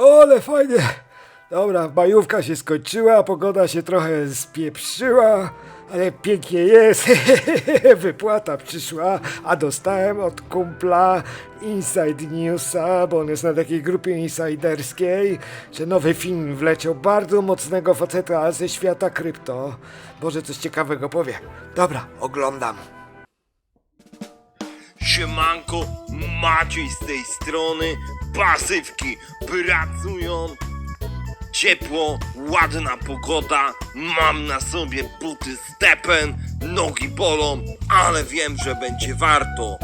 O, ale fajnie. Dobra, majówka się skończyła, pogoda się trochę spieprzyła, ale pięknie jest. Wypłata przyszła, a dostałem od kumpla Inside Newsa, bo on jest na takiej grupie insiderskiej, że nowy film wleciał bardzo mocnego faceta ze świata krypto. Może coś ciekawego powie. Dobra, oglądam. Siemanko, Maciej z tej strony, pasywki pracują, ciepło, ładna pogoda, mam na sobie buty stepen, nogi bolą, ale wiem, że będzie warto.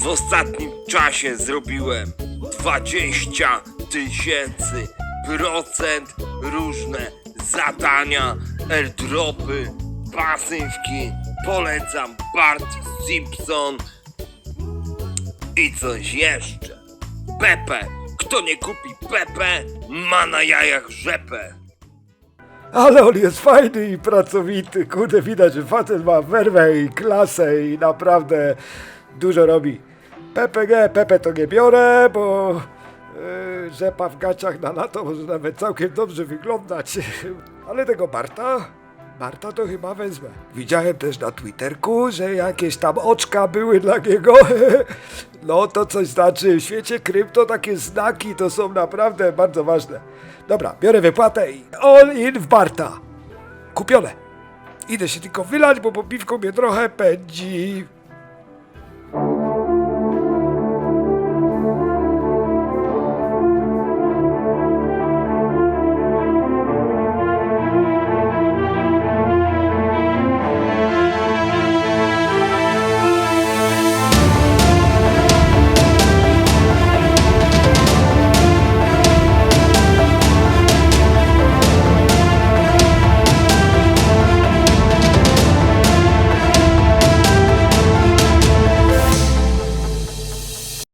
W ostatnim czasie zrobiłem 20 tysięcy procent różne zadania, airdropy, pasywki, polecam Bart Simpson, i coś jeszcze. Pepe. Kto nie kupi Pepe, ma na jajach rzepę. Ale on jest fajny i pracowity. Kurde, widać, że facet ma werwę i klasę i naprawdę dużo robi. PPG, Pepe to nie biorę, bo yy, rzepa w gaciach na lato może nawet całkiem dobrze wyglądać. Ale tego Barta, Barta to chyba wezmę. Widziałem też na Twitterku, że jakieś tam oczka były dla niego. No to coś znaczy. W świecie krypto takie znaki to są naprawdę bardzo ważne. Dobra, biorę wypłatę i all in w Barta. Kupione. Idę się tylko wylać, bo po piwko mnie trochę pędzi.